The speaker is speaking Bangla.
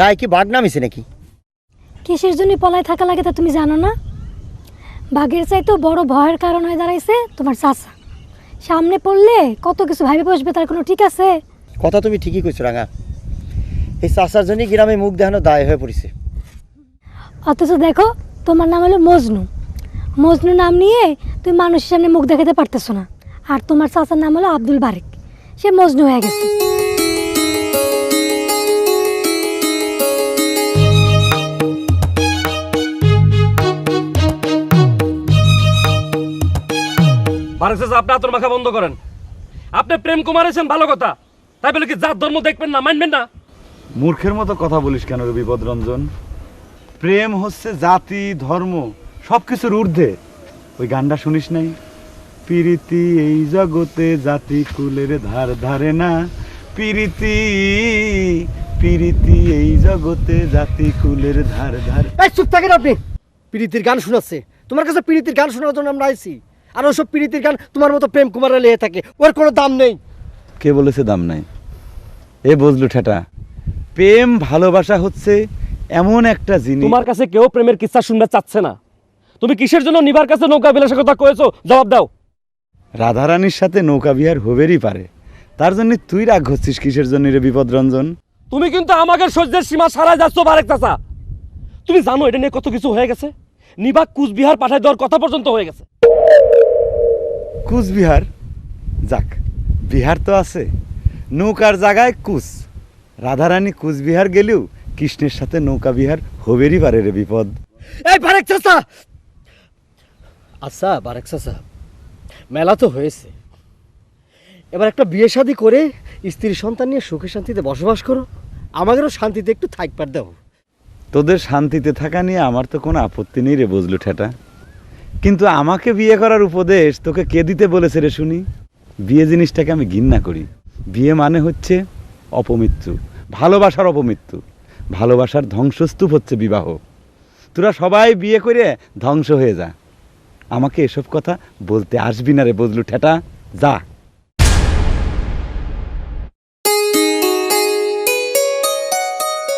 রায় কি বাঘ নামিছে নাকি? কিসের জন্য পলায় থাকা লাগে তা তুমি জানো না? বাঘের চাইতেও বড় ভয়ের কারণ হয়ে দাঁড়াইছে তোমার চাচা। সামনে পড়লে কত কিছু ভাবে বসবে তার কোনো ঠিক আছে? কথা তুমি ঠিকই কইছো রাঙা। এই চাষার জন্যই গ্রামে মুখ দেখানো দায় হয়ে পড়েছে। অথচ দেখো তোমার নাম হলো মজনু। মজনু নাম নিয়ে তুমি মানুষের সামনে মুখ দেখাতে পারতেছো না। আর তোমার চাচার নাম হলো আব্দুল বারেক। সে মজনু হয়ে গেছে। চাচা আপনি আতর মাখা বন্ধ করেন। আপনি প্রেম কুমারেছেন ভালো কথা। তাই বলে কি জাত ধর্ম দেখবেন না মানবেন না? মূর্খের মতো কথা বলিস কেন রে বিপদরঞ্জন প্রেম হচ্ছে জাতি ধর্ম সব কিছুর ঊর্ধ্বে। ওই গানটা শুনিস নাই? পিরিতি এই জগতে জাতি কুলের ধার ধারে না। পিরিতি পিরিতি এই জগতে জাতি কুলের ধার ধার। এই চুপ থাকেন আপনি। প্রীতির গান শোনাচ্ছে। তোমার কাছে প্রীতির গান শোনার জন্য আমরা আইছি। আর ওসব প্রীতির গান তোমার মতো প্রেম কুমারে লেগে থাকে। ওর কোনো দাম নেই। কে বলেছে দাম নাই? এ বুঝলু ঠেটা প্রেম ভালোবাসা হচ্ছে এমন একটা জিনিস। তোমার কাছে কেউ প্রেমের কিচ্ছা শুনতে চাচ্ছে না। তুমি কিসের জন্য নিবার কাছে নৌকা বিলাসের কথা কয়েছো? জবাব দাও। রাধারানীর সাথে নৌকা বিহার হবেরই পারে। তার জন্য তুই রাগ হচ্ছিস কিসের জন্য রে বিপদ রঞ্জন? তুমি কিন্তু আমাকে সহ্যের সীমা সারাই যাচ্ছ বারেক চাচা। তুমি জানো এটা নিয়ে কত কিছু হয়ে গেছে? নিবাক কুচবিহার পাঠায় দেওয়ার কথা পর্যন্ত হয়ে গেছে। কুচবিহার যাক বিহার তো আছে। নৌকার জায়গায় কুচ। রাধারানী কুচবিহার গেলেও কৃষ্ণের সাথে নৌকা বিহার হবেরই পারে রে বিপদ। এই বারেক চাচা! আচ্ছা বারেক চাচা মেলা তো হয়েছে। এবার একটা বিয়ে শাদি করে স্ত্রী সন্তান নিয়ে সুখে শান্তিতে বসবাস করো। আমাদেরও শান্তিতে একটু থাকবার দাও। তোদের শান্তিতে থাকা নিয়ে আমার তো কোনো আপত্তি নেই রে বুঝলু ঠেটা। কিন্তু আমাকে বিয়ে করার উপদেশ তোকে কে দিতে বলেছে রে শুনি? বিয়ে জিনিসটাকে আমি ঘৃণা করি। বিয়ে মানে হচ্ছে অপমৃত্যু, ভালোবাসার অপমৃত্যু। ভালোবাসার ধ্বংসস্তূপ হচ্ছে বিবাহ। তোরা সবাই বিয়ে করে ধ্বংস হয়ে যা। আমাকে এসব কথা বলতে আসবি না রে বদলু ঠেটা। যা।